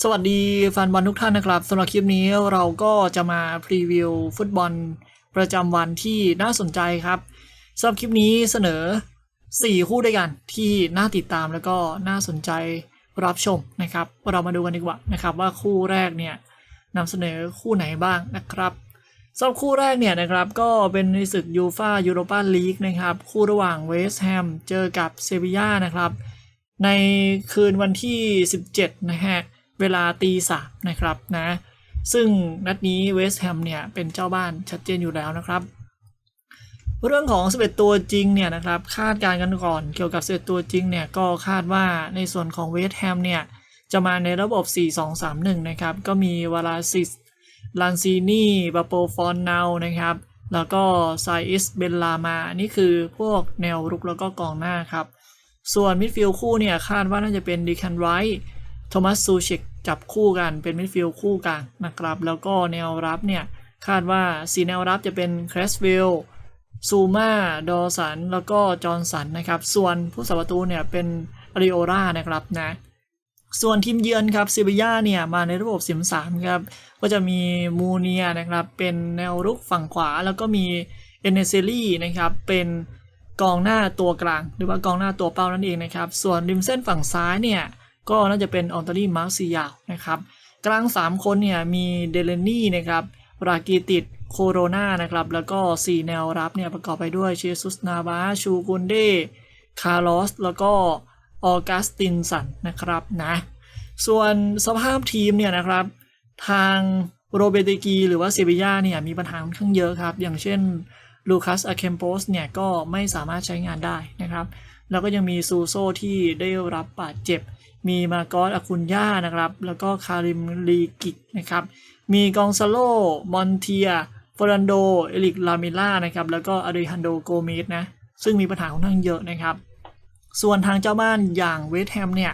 สวัสดีแฟนบอลทุกท่านนะครับสำหรับคลิปนี้เราก็จะมาพรีวิวฟุตบอลประจำวันที่น่าสนใจครับสำหรับคลิปนี้เสนอ 4 คู่ด้วยกันที่น่าติดตามแล้วก็น่าสนใจรับชมนะครับ เรามาดูกันดีกว่านะครับว่าคู่แรกเนี่ยนำเสนอคู่ไหนบ้างนะครับสำหรับคู่แรกเนี่ยนะครับก็เป็นในศึกยูฟายูโรปาลีกนะครับคู่ระหว่างเวสต์แฮมเจอกับเซบีย่านะครับในคืนวันที่ 17 นะฮะ เวลาตีสามนะครับนะซึ่งนัดนี้เวสต์แฮมเนี่ยเป็นเจ้าบ้านชัดเจนอยู่แล้วนะครับ เรื่องของ 11 ตัวจริงเนี่ยนะครับคาดการณ์กันก่อนเกี่ยวกับ 11 ตัวจริงเนี่ยก็คาดว่าในส่วนของเวสต์แฮมเนี่ยจะมาในระบบ 4-2-3-1 นะครับ ก็มีวาลาซิสลันซีนีบาโปฟอนเนานะครับ แล้วก็ไซอิสเบนลามานี่คือพวกแนวรุกแล้วก็กองหน้าครับ ส่วนมิดฟิลด์คู่เนี่ยคาดว่าน่าจะเป็นดีคันไรท์โทมัสซูชิก จับคู่กันเป็นมิดฟิลด์คู่กลางนะครับ แล้วก็แนวรับเนี่ยคาดว่าสีแนวรับจะเป็นครสวิลซูมาดอสัน แล้วก็จอร์นสันนะครับ ส่วนผู้สับประตูเนี่ยเป็นอาริโอรานะครับนะ ส่วนทีมเยือนครับซิบิยาเนี่ยมาในระบบสิมสามครับ ก็จะมีมูเนียนะครับเป็นแนวรุกฝั่งขวา แล้วก็มีเอเนเซลี่นะครับเป็นกองหน้าตัวกลาง หรือว่ากองหน้าตัวเป้านั่นเองนะครับ ส่วนริมเส้นฝั่งซ้ายเนี่ย ก็น่าจะเป็นออนตอรี่มาร์ซิยาลนะครับ กลาง 3 คนเนี่ยมีเดเลนี่นะครับรากีติดโคโรนานะครับ แล้วก็ 4 แนวรับเนี่ยประกอบไปด้วยเชซุสนาบาชูกุนเดคาร์ลอส แล้วก็ออกัสตินสันนะครับนะส่วนสภาพทีมเนี่ยนะครับ ทางโรเบติกีหรือว่าเซบียาเนี่ยมีปัญหาค่อนข้างเยอะครับ อย่างเช่นลูคัสอาเคมโปสเนี่ยก็ไม่สามารถใช้งานได้นะครับ แล้วก็ยังมีซูโซที่ได้รับบาดเจ็บ มีมากอสอาคุนย่านะครับ แล้วก็คาริมลีกิกนะครับ มีกองซาโล มอนเทียฟอรันโด เอลิก ลามิล่านะครับ แล้วก็อาริฮันโด โกเมสนะ ซึ่งมีปัญหาค่อนข้างเยอะนะครับ ส่วนทางเจ้าบ้านอย่างเวสต์แฮมเนี่ย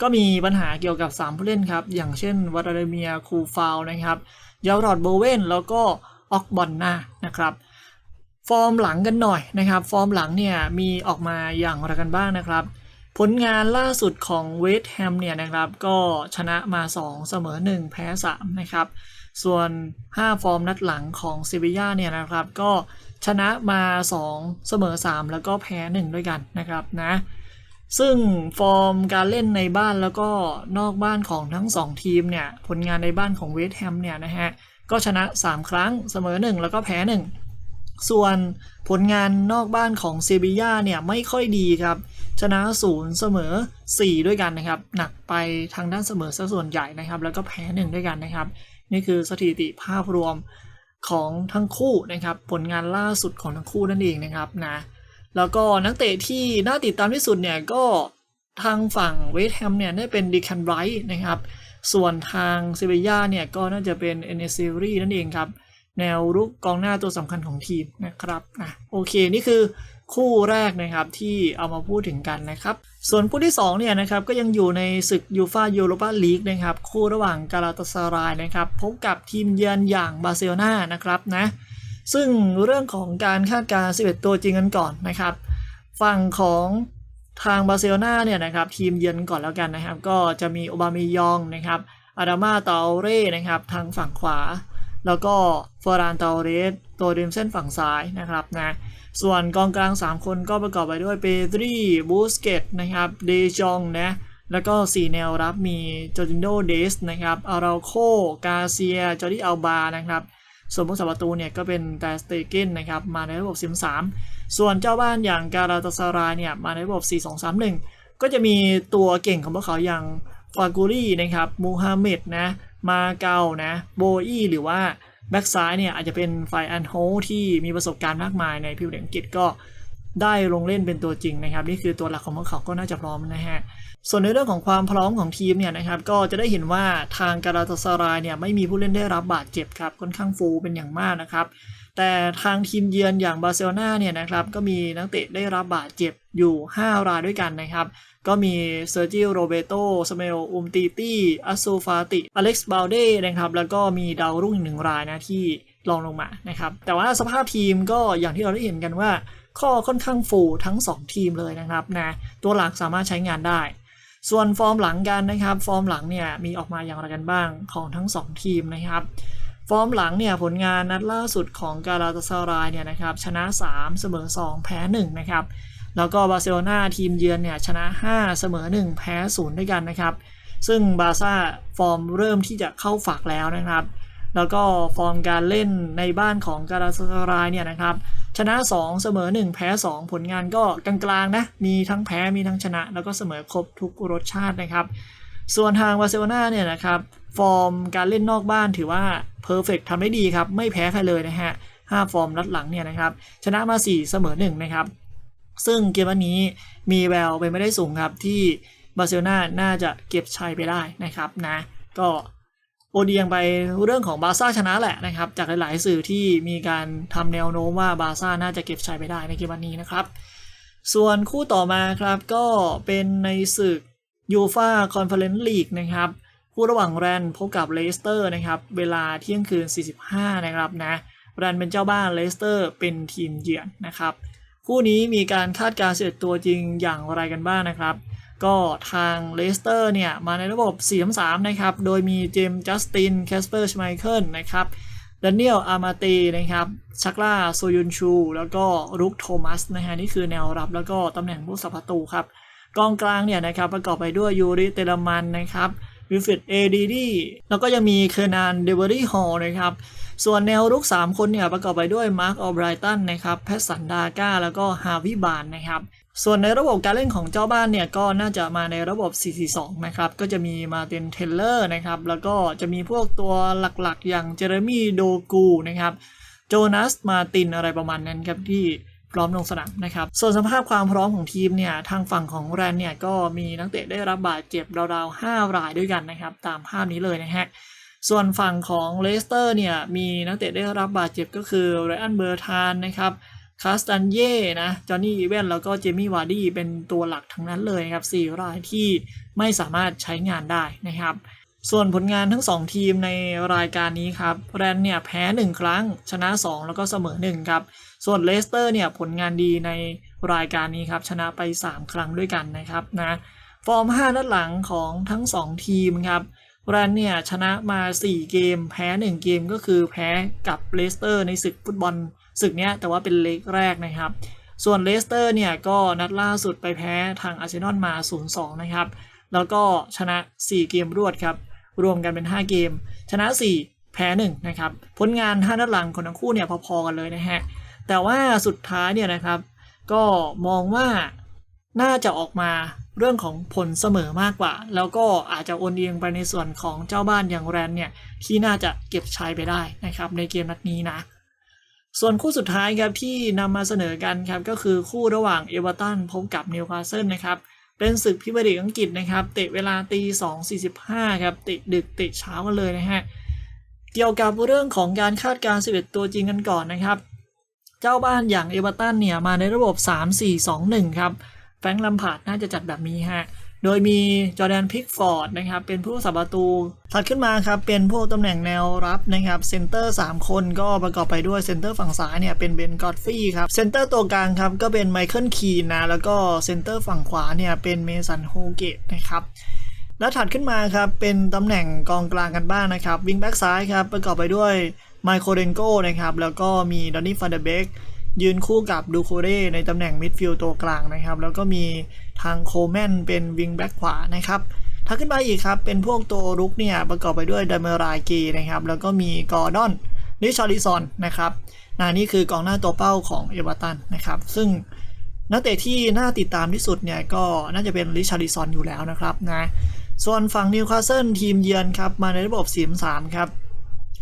ก็มีปัญหาเกี่ยวกับ 3 ผู้เล่นครับ อย่างเช่นวาราเมียคูฟาวนะครับยารอดโบเวนแล้วก็ออกบอนนานะครับ ฟอร์มหลังกันหน่อยนะครับ ฟอร์มหลังเนี่ยมีออกมาอย่างไรกันบ้างนะครับ ผลงานล่าสุดของเวสต์แฮมเนี่ยนะครับก็ชนะมา 2 เสมอ 1 แพ้ 3 นะครับ ส่วน 5 ฟอร์มนัดหลังของเซบีย่าเนี่ยนะครับก็ชนะมา 2 เสมอ 3 แล้วก็แพ้ 1 ด้วยกันนะครับนะซึ่งฟอร์มการเล่นในบ้านแล้วก็นอกบ้านของทั้ง 2 ทีมเนี่ยผลงานในบ้านของเวสต์แฮมเนี่ยนะฮะก็ชนะ 3 ครั้งเสมอ 1 แล้วก็แพ้ 1 ส่วนผลงานนอกบ้านของเซบีย่าเนี่ยไม่ค่อยดีครับ ชนะศูนย์เสมอ 4 ด้วยกันนะครับ หนักไปทางด้านเสมอซะส่วนใหญ่นะครับ แล้วก็แพ้1ด้วยกันนะครับ นี่คือสถิติภาพรวมของทั้งคู่นะครับ ผลงานล่าสุดของทั้งคู่นั่นเองนะครับนะ แล้วก็นักเตะที่น่าติดตามที่สุดเนี่ยก็ทางฝั่งเวสแฮมเนี่ยได้เป็นดิคันไรท์นะครับ ส่วนทางเซเบียาเนี่ยก็น่าจะเป็นเอเนเซรีนั่นเองครับ แนวรุกกองหน้าตัวสำคัญของทีมนะครับอะโอเคนี่คือคู่แรกนะครับที่เอามาพูดถึงกันนะครับ ส่วนคู่ที่2เนี่ยนะครับก็ยังอยู่ในศึกยูฟายูโรปาลีกนะครับคู่ระหว่างกาลาตาซารายนะครับพบกับทีมเยือนอย่างบาร์เซโลนานะครับนะซึ่งเรื่องของการคาดการณ์11 ตัวจริงกันก่อนนะครับ ฝั่งของทางบาร์เซโลนาเนี่ยนะครับทีมเยือนก่อนแล้วกันนะครับ ก็จะมีโอบามิยองนะครับอาดามาตาเร่นะครับทางฝั่งขวา แล้วก็ฟอรานตาเรสตัวริมเส้นฝั่งซ้ายนะครับนะส่วนกองกลาง 3 คนก็ประกอบไปด้วยเปตรีบูสเกตนะครับเดจองนะแล้วก็ 4 แนวรับมีจอร์จินโดเดสนะครับอาราโคกาเซีย จอร์ดิอัลบานะครับส่วนผู้สับประตูเนี่ยก็เป็นแตสเตเกนนะครับมาในระบบซิม3ส่วนเจ้าบ้านอย่างการาตาซารายเนี่ยมาในระบบ 4-2-3-1 ก็จะมีตัวเก่งของพวกเขาอย่างฟากูรี่นะครับมูฮัมหม็ดนะ มาเกานะโบอี้หรือว่าแบ็กซ้ายเนี่ยอาจจะเป็นไฟอันโฮที่มีประสบการณ์มากมายในพิวเลียงกิจก็ได้ลงเล่นเป็นตัวจริงนะครับ นี่คือตัวหลักของพวกเขาก็น่าจะพร้อมนะฮะ ส่วนในเรื่องของความพร้อมของทีมเนี่ยนะครับก็จะได้เห็นว่าทางการาตาซารายเนี่ยไม่มีผู้เล่นได้รับบาดเจ็บครับค่อนข้างฟูเป็นอย่างมากนะครับ แต่ทางทีมเยือนอย่างบาร์เซโลนาเนี่ยนะครับก็มีนักเตะได้รับบาดเจ็บอยู่ 5 รายด้วยกันนะครับ ก็มีเซอร์จิโโรเบโตสเมลอุมตีตี้อัสซูฟาติอเล็กซ์บาลเดนะครับแล้วก็มีดาวรุ่งอีกหนึ่งรายนะที่รองลงมานะครับแต่ว่าสภาพทีมก็อย่างที่เราได้เห็นกันว่า ข้อค่อนข้างฟูทั้ง 2 ทีมเลยนะครับนะตัวหลักสามารถใช้งานได้ ส่วนฟอร์มหลังกันนะครับ ฟอร์มหลังเนี่ยมีออกมาอย่างไรกันบ้างของทั้ง 2 ทีมนะครับฟอร์มหลังเนี่ยผลงานนัดล่าสุดของกาลาตาซารายเนี่ยนะครับชนะ 3 เสมอ 2 แพ้1นะครับ แล้วก็บาร์เซโลนาทีมเยือนเนี่ยชนะ 5 เสมอ 1 แพ้ 0 ด้วยกันนะครับ ซึ่งบาร์ซ่าฟอร์มเริ่มที่จะเข้าฝักแล้วนะครับ แล้วก็ฟอร์มการเล่นในบ้านของกาลาตาซารายเนี่ยนะครับ ชนะ 2 เสมอ 1 แพ้ 2 ผลงานก็กลางๆนะ มีทั้งแพ้มีทั้งชนะ แล้วก็เสมอครบทุกรสชาตินะครับ ส่วนทางบาร์เซโลนาเนี่ยนะครับฟอร์มการเล่นนอกบ้านถือว่าเพอร์เฟกทำได้ดีครับ ไม่แพ้ใครเลยนะฮะ5ฟอร์มนัดหลังเนี่ยนะครับ ชนะมา 4 เสมอ 1 นะครับ ซึ่งเกมวันนี้มีแววเป็นไม่ได้สูงครับที่บาร์เซโลนาน่าจะเก็บชัยไปได้นะครับนะ ก็โอเดียงไปเรื่องของบาร์ซ่าชนะแหละนะครับ จากหลาย ๆ สื่อที่มีการทำแนวโน้มว่าบาร์ซ่าน่าจะเก็บชัยไปได้ในเกมวันนี้นะครับ ส่วนคู่ต่อมาครับก็เป็นในศึกยูฟาคอนเฟอเรนซ์ลีกนะครับคู่ระหว่างแรนพบกับเลสเตอร์นะครับ เวลาเที่ยงคืน 45 นะครับนะแรนเป็นเจ้าบ้านเลสเตอร์เป็นทีมเยือนนะครับ คู่นี้มีการคาดการณ์เสร็จตัวจริงอย่างไรกันบ้างนะครับ ก็ทางเลสเตอร์เนี่ยมาในระบบ 4-3นะครับ โดยมีเจมส์จัสตินแคสเปอร์ชไมเคิลนะครับดานิเอลอามาตีนะครับชักล่าโซยุนชู แล้วก็รุกโทมัสนะฮะนี่คือแนวรับแล้วก็ตำแหน่งผู้สับประตูครับกองกลางเนี่ยนะครับประกอบไปด้วยยูริเตลมันนะครับวิฟิดเอดีดีแล้วก็ยังมีเคอร์นานเดเวอรี่ฮอลนะครับ ส่วนแนวรุก 3 คนเนี่ยประกอบไปด้วยมาร์คออไบรตันนะครับแพสันดาก้าแล้วก็ฮาวิบานนะครับส่วนในระบบการเล่นของเจ้าบ้านเนี่ยก็น่าจะมาในระบบ 4-4-2 นะครับ ก็จะมีมาเตนเทเลอร์นะครับ แล้วก็จะมีพวกตัวหลักๆ อย่างเจเรมี่โดกูนะครับ โจนัสมาตินอะไรประมาณนั้นครับที่พร้อมลงสนามนะครับ ส่วนสภาพความพร้อมของทีมเนี่ย ทางฝั่งของแรนเนี่ยก็มีนักเตะได้รับบาดเจ็บราวๆ 5 รายด้วยกันนะครับ ตามภาพนี้เลยนะฮะ ส่วนฝั่งของเลสเตอร์เนี่ย มีนักเตะได้รับบาดเจ็บก็คือไรอันเบอร์ทานนะครับคาสตันเย่นะจอห์นนี่อีเวนแล้วก็เจมี่วาร์ดี้เป็นตัวหลักทั้งนั้นเลยนะครับ4รายที่ไม่สามารถใช้งานได้นะครับ ส่วนผลงานทั้ง 2 ทีมในรายการนี้ครับแรนเนี่ยแพ้ 1 ครั้ง ชนะ 2 แล้วก็เสมอ 1 ครับ ส่วนเลสเตอร์เนี่ยผลงานดีในรายการนี้ครับ ชนะไป 3 ครั้งด้วยกันนะครับนะฟอร์ม 5 นัดหลังของทั้ง 2 ทีมครับ แรนเนี่ยชนะมา 4 เกม แพ้ 1 เกมก็คือแพ้กับเลสเตอร์ในศึกฟุตบอลศึกเนี้ยแต่ว่าเป็นเลกแรกนะครับ ส่วนเลสเตอร์เนี่ยก็นัดล่าสุดไปแพ้ทางอาร์เซนอลมา 0-2 นะครับ แล้วก็ชนะ 4 เกมรวดครับ รวมกันเป็น 5 เกม ชนะ 4 แพ้ 1 นะครับ ผลงาน 5 นัดหลังของทั้งคู่เนี่ยพอๆกันเลยนะฮะ แต่ว่าสุดท้ายเนี่ยนะครับ ก็มองว่าน่าจะออกมา เรื่องของผลเสมอมากกว่า แล้วก็อาจจะโอนเอียงไปในส่วนของเจ้าบ้านอย่างแรนเนี่ยที่น่าจะเก็บชัยไปได้นะครับในเกมนัดนี้นะ ส่วนคู่สุดท้ายครับที่นำมาเสนอกันครับก็คือคู่ระหว่างเอเวอร์ตันพบกับนิวคาสเซิลนะครับเป็นศึกพิบดีอังกฤษนะครับ เตะเวลาตีสองสี่สิบห้าครับเตะดึกเตะเช้ากันเลยนะฮะเกี่ยวกับเรื่องของการคาดการณ์11 ตัวจริงกันก่อนนะครับ เจ้าบ้านอย่างเอเวอร์ตันเนี่ยมาในระบบ 3-4-2-1 ครับ แฟรงค์ลัมพาร์ดน่าจะจัดแบบนี้ฮะ โดยมีจอร์แดนพิกฟอร์ดนะครับ เป็นผู้สับประตู ถัดขึ้นมาครับ เป็นพวกตำแหน่งแนวรับนะครับเซนเตอร์ 3 คนก็ประกอบไปด้วยเซนเตอร์ฝั่งซ้ายเนี่ยเป็นเบนกอดฟี่ครับเซนเตอร์ตัวกลางครับ ก็เป็นไมเคิลคีนนะ แล้วก็เซนเตอร์ฝั่งขวาเนี่ยเป็นเมสันโฮเกตนะครับแล้วถัดขึ้นมาครับ เป็นตำแหน่งกองกลางกันบ้างนะครับ วิงแบ็กซ้ายครับ ประกอบไปด้วยไมโครเดนโกนะครับ แล้วก็มีดอนนี่ฟันเดเบก ยืนคู่กับดูโคเร่ในตำแหน่งมิดฟิลด์ตัวกลางนะครับ แล้วก็มีทางโคแมนเป็นวิงแบ็กขวานะครับถัดขึ้นมาอีกครับ เป็นพวกตัวรุกเนี่ย ประกอบไปด้วยดามเมรายกีนะครับ แล้วก็มีกอร์ดอนริชาริซอนนะครับนานี่คือกองหน้าตัวเป้าของเอเวอร์ตันนะครับ ซึ่งนักเตะที่น่าติดตามที่สุดเนี่ย ก็น่าจะเป็นริชาริซอนอยู่แล้วนะครับนะส่วนฝั่งนิวคาสเซิลทีมเยือนครับ มาในระบบ4-3ครับ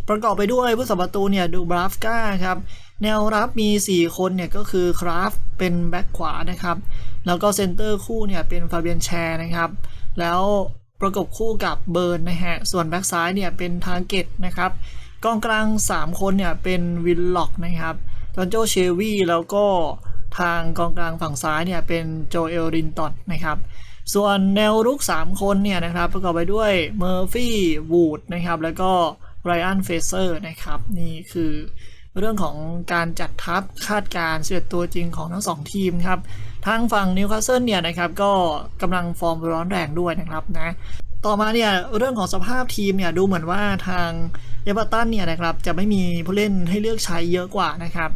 ประกอบไปด้วยผู้สับประตูเนี่ยดูบราฟกาครับแนวรับมี 4 คนเนี่ยก็คือคราฟเป็นแบ็คขวานะครับ แล้วก็เซนเตอร์คู่เนี่ยเป็นฟาเบียนแชร์นะครับ แล้วประกบคู่กับเบิร์นนะฮะ ส่วนแบ็คซ้ายเนี่ยเป็นทาร์เก็ตนะครับกองกลาง 3 คนเนี่ยเป็นวินล็อกนะครับจอนโจเชวีแล้วก็ทางกองกลางฝั่งซ้ายเนี่ยเป็นโจเอลรินตันนะครับส่วนแนวรุก 3 คนเนี่ยนะครับประกอบไปด้วยเมอร์ฟี่วูดนะครับแล้วก็ ไรอันเฟเซอร์นะครับนี่คือเรื่องของการจัดทัพคาดการเสียตัวจริงของทั้งสองทีมครับทางฝั่งนิวคาสเซิลเนี่ยนะครับก็กำลังฟอร์มร้อนแรงด้วยนะครับนะต่อมาเนี่ยเรื่องของสภาพทีมเนี่ยดูเหมือนว่าทางเอเวอร์ตันเนี่ยนะครับจะไม่มีผู้เล่นให้เลือกใช้เยอะกว่านะครับ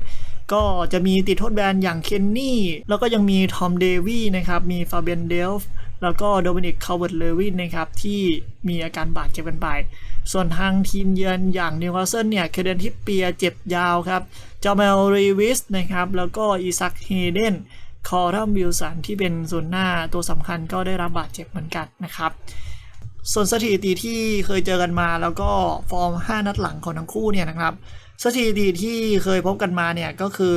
ก็จะมีติดโทษแบนอย่างเคนนี่ แล้วก็ยังมีทอมเดวี่นะครับมีฟาเบียนเดลฟ์ แล้วก็โดมินิกคาร์เวิร์ตเลวินนะครับที่มีอาการบาดเจ็บกันไป ส่วนทางทีมเยือนอย่างนิวคาสเซิลเนี่ยเคเดนทิปเปียเจ็บยาวครับจอเมลรีวิสนะครับแล้วก็อีซักเฮเดนคอรัมวิลสันที่เป็นส่วนหน้าตัวสำคัญก็ได้รับบาดเจ็บเหมือนกันนะครับส่วนสถิติที่เคยเจอกันมาแล้วก็ฟอร์ม 5 นัดหลังของทั้งคู่เนี่ยนะครับสถิติที่เคยพบกันมาเนี่ยก็คือ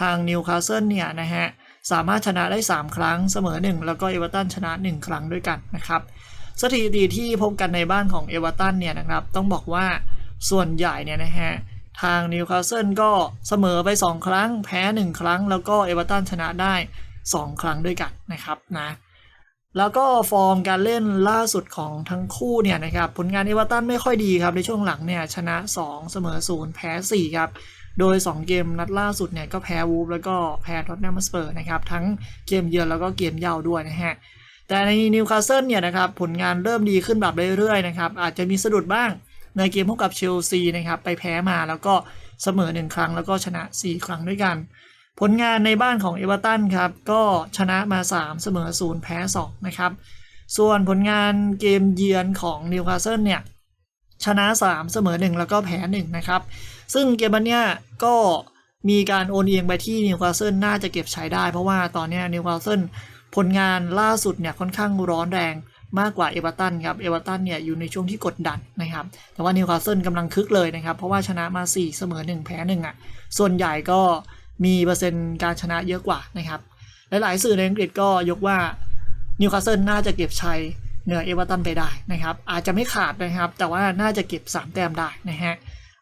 ทางนิวคาสเซิลเนี่ยนะฮะ สามารถชนะได้ 3 ครั้งเสมอ 1 แล้วก็เอเวอร์ตันชนะ 1 ครั้งด้วยกันนะครับสถิติที่พบกันในบ้านของเอเวอร์ตันเนี่ยนะครับต้องบอกว่าส่วนใหญ่เนี่ยนะฮะทางนิวคาสเซิลก็เสมอไป 2 ครั้ง แพ้ 1 ครั้ง แล้วก็เอเวอร์ตันชนะได้ 2 ครั้งด้วยกันนะครับนะแล้วก็ฟอร์มการเล่นล่าสุดของทั้งคู่เนี่ยนะครับผลงานเอเวอร์ตันไม่ค่อยดีครับในช่วงหลังเนี่ยชนะ 2 เสมอ 0 แพ้ 4 ครับ โดย 2 เกมนัดล่าสุดเนี่ยก็แพ้วูฟแล้วก็แพ้ท็อตแนมสเปอร์นะครับ ทั้งเกมเยือนแล้วก็เกมเย่าด้วยนะฮะ แต่ในนิวคาสเซิลเนี่ยนะครับผลงานเริ่มดีขึ้นแบบเรื่อยๆนะครับอาจจะมีสะดุดบ้างในเกมพบกับเชลซีนะครับไปแพ้มาแล้วก็เสมอ 1 ครั้งแล้วก็ชนะ 4 ครั้งด้วยกัน ผลงานในบ้านของเอเวอร์ตันครับก็ชนะมา 3 เสมอ 0 แพ้ 2 นะครับ ส่วนผลงานเกมเยือนของนิวคาสเซิลเนี่ย ชนะ 3 เสมอ 1 แล้วก็แพ้ 1 นะครับ ซึ่งเกมนเนี้ยก็มีการโอนเอียงไปที่นิวคาสเซิลน่าจะเก็บใช้ได้ เพราะว่าตอนนี้นิวคาสเซิลผลงานล่าสุดเนี่ยค่อนข้างร้อนแรงมากกว่าเอเวอร์ตันครับ เอเวอร์ตันเนี่ยอยู่ในช่วงที่กดดันนะครับ แต่ว่านิวคาสเซิลกำลังคึกเลยนะครับ เพราะว่าชนะมา 4 เสมอ 1 แพ้ 1 อะ ส่วนใหญ่ก็มีเปอร์เซ็นต์การชนะเยอะกว่านะครับ หลาย ๆ สื่อในอังกฤษก็ยกว่านิวคาสเซิลน่าจะเก็บชัย เหนือเอเวอร์ตันไปได้นะครับ อาจจะไม่ขาดนะครับ แต่ว่าน่าจะเก็บ 3 แต้มได้นะฮะ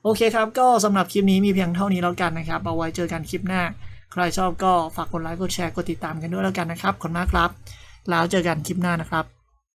โอเคครับ ก็สำหรับคลิปนี้มีเพียงเท่านี้แล้วกันนะครับ เอาไว้เจอกันคลิปหน้า ใครชอบก็ฝากกดไลค์ กดแชร์ กดติดตามกันด้วยแล้วกันนะครับ ขอบคุณมากครับ แล้วเจอกันคลิปหน้านะครับ